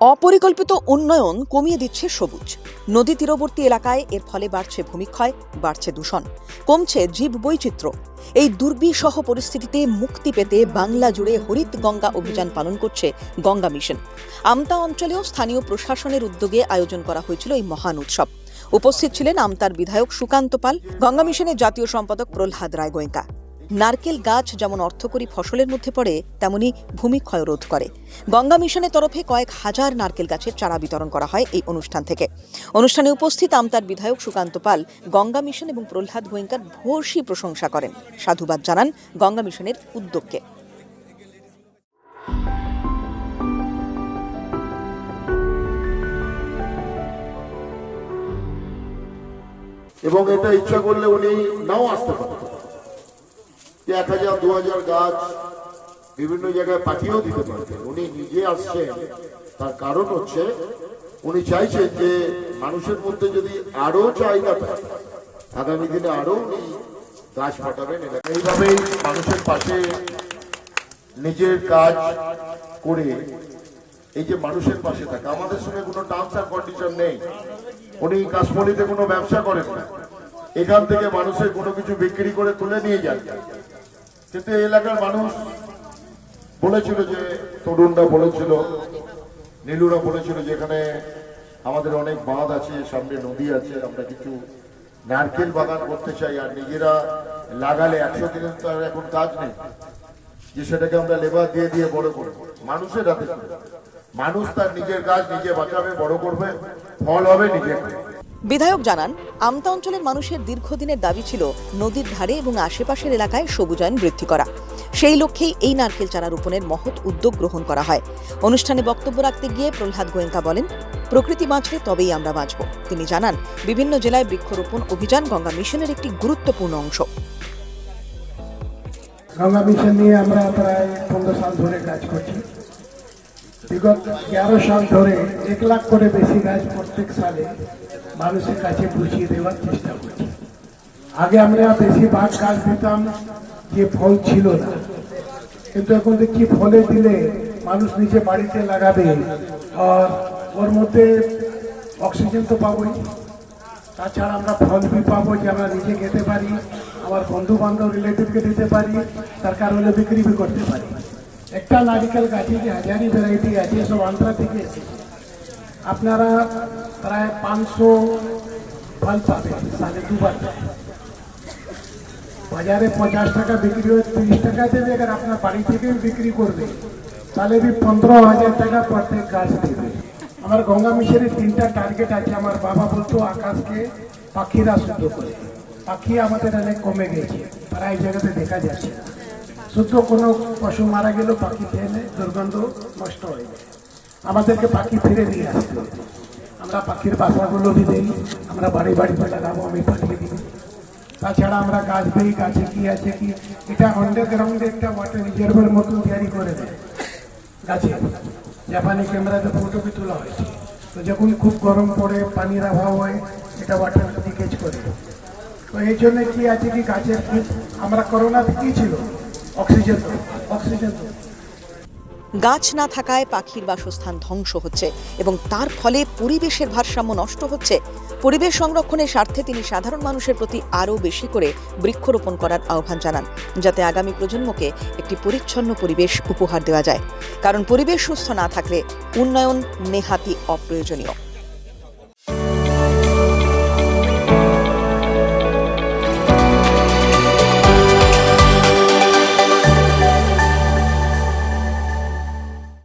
অপরিকল্পিত উন্নয়ন কমিয়ে দিচ্ছে সবুজ। নদী তীরবর্তী এলাকায় এর ফলে বাড়ছে ভূমিক্ষয়, বাড়ছে দূষণ, কমছে জীব বৈচিত্র্য। এই দুর্বিসহ পরিস্থিতিতে মুক্তি পেতে বাংলা জুড়ে হরিত গঙ্গা অভিযান পালন করছে গঙ্গা মিশন। আমতা অঞ্চলেও স্থানীয় প্রশাসনের উদ্যোগে আয়োজন করা হয়েছিল এই মহান উৎসব। উপস্থিত ছিলেন আমতার বিধায়ক সুকান্ত পাল, গঙ্গা মিশনের জাতীয় সম্পাদক প্রহ্লাদ রায় গোয়েঙ্কা নারকেল গাছ যেমন অর্থকরী ফসলের মধ্যে পড়ে, তেমনি ভূমিক্ষয় রোধ করে। গঙ্গা মিশনের তরফে কয়েক হাজার নারকেল গাছের চারা বিতরণ করা হয় এই অনুষ্ঠান থেকে। অনুষ্ঠানে উপস্থিত আমতার বিধায়ক সুকান্ত পাল, গঙ্গা মিশন এবং প্রহ্লাদ গোয়েঙ্কার ভূয়সী প্রশংসা করেন। সাধুবাদ জানান গঙ্গা মিশনের উদ্যোগকে। এবং এটা ইচ্ছা করলে উনি নাও আসতে পারেন। যে এক হাজার, দু হাজার গাছ বিভিন্ন জায়গায় পাঠিয়েও দিতে পারতেন উনি নিজে আসছেন, তার কারণ হচ্ছে উনি চাইছেন যে মানুষের মধ্যে যদি আরও চাহিদা থাকে, আগামী দিনে আরও উনি গাছ পাঠাবেন। এইভাবেই মানুষের পাশে নিজের কাজ করে এই যে মানুষের পাশে থাকে। আমাদের সঙ্গে কোনো টার্মস আর কন্ডিশন নেই। উনি কাশ্মীরিতে কোনো ব্যবসা করেন না। এখান থেকে মানুষের কোনো কিছু বিক্রি করে তুলে নিয়ে যান। কিন্তু এই এলাকার মানুষ বলেছিল যে, তরুণরা বলেছিল, নীলুরা বলেছিল যে, এখানে আমাদের অনেক বাঁধ আছে, সামনে নদী আছে, আমরা কিছু নারকেল বাগান করতে চাই, আর নিজেরা লাগালে একশো দিনের তো এখন কাজ নেই। যে সেটাকে আমরা লেবার দিয়ে দিয়ে বড় করব। মানুষের হাতে মানুষ তার নিজের কাজ নিজে বাঁচাবে, বড় করবে, ফল হবে, নিজে খাবে। বিধায়ক জানান, আমতা অঞ্চলের মানুষের দীর্ঘদিনের দাবি ছিল নদীর ধারে এবং আশেপাশের এলাকায় সবুজায়ন বৃদ্ধি করা। সেই লক্ষ্যেই এই নারকেল চারা রোপণের মহৎ উদ্যোগ গ্রহণ করা হয়। অনুষ্ঠানে বক্তব্য রাখতে গিয়ে প্রহ্লাদ গোয়েঙ্কা বলেন, প্রকৃতি বাঁচলে তবেই আমরা বাঁচব। তিনি জানান, বিভিন্ন জেলায় বৃক্ষরোপণ অভিযান গঙ্গা মিশনের একটি গুরুত্বপূর্ণ অংশ। গঙ্গা মিশন নিয়ে আমরা প্রায় পনেরো সাল ধরে কাজ করছি। বিগত এগারো সাল ধরে এক লাখ করে বেশি গাছ প্রত্যেক সালে মানুষের কাছে বুঝিয়ে দেওয়ার চেষ্টা করছি। আগে আমরা বেশিরভাগ গাছ দিতাম যে ফল ছিল না। কিন্তু এখন দেখছি ফলে দিলে মানুষ নিজে বাড়িতে লাগাবে আর ওর মধ্যে অক্সিজেন তো পাবোই। তাছাড়া আমরা ফল বি পাবো যে আমরা নিজে খেতে পারি, আমার বন্ধু বান্ধব রিলেটিভকে দিতে পারি দরকার হলে বিক্রি করতে পারি। একটা নারিকেল গাছে যে হাজারি ভ্যারাইটি আছে সব আন্ধ্রা থেকে এসেছে। আপনারা প্রায় পাঁচশো ফল পাবে সাড়ে দুবার। বাজারে পঞ্চাশ টাকা বিক্রি হয় তিরিশ টাকা দেবে, এবার আপনার বাড়ি থেকেও বিক্রি করবে। তাহলে বি পনেরো হাজার টাকা প্রত্যেক গাছ দেবে। আমার গঙ্গা মিশনের তিনটা টার্গেট আছে, আমার বাবা বলতো, আকাশকে পাখিরা শুদ্ধ করে। পাখি আমাদের অনেক কমে গেছে, প্রায় জায়গাতে দেখা যাচ্ছে শুদ্ধ কোনো পশু মারা গেলেও পাখি খেয়ে নেয়, দুর্গন্ধ নষ্ট হয়ে যায়। আমাদেরকে পাখি ফিরে নিয়ে আসতে আমরা পাখির বাসাগুলো দিই আমরা বাড়ি বাড়িতে লাগাবো আমি পাঠিয়ে দিই। তাছাড়া আমরা গাছ দিই গাছে কি আছে কি এটা আন্ডারগ্রাউন্ডে একটা ওয়াটার রিজার্ভের মতো তৈরি করে দেয় গাছে। জাপানি ক্যামেরাতে ফটো বি তোলা হয়েছে। তো যখন খুব গরম পড়ে পানির অভাব হয় এটা ওয়াটার লিকেজ করে তো এই জন্য কি আছে কি গাছের আমরা করোনাতে কি ছিল। গাছ না থাকায় পাখির বাসস্থান ধ্বংস হচ্ছে এবং তার ফলে পরিবেশের ভারসাম্য নষ্ট হচ্ছে। পরিবেশ সংরক্ষণের স্বার্থে তিনি সাধারণ মানুষের প্রতি আরও বেশি করে বৃক্ষরোপণ করার আহ্বান জানান, যাতে আগামী প্রজন্মকে একটি পরিচ্ছন্ন পরিবেশ উপহার দেওয়া যায়। কারণ পরিবেশ সুস্থ না থাকলে উন্নয়ন নেহাতি অপ্রয়োজনীয়।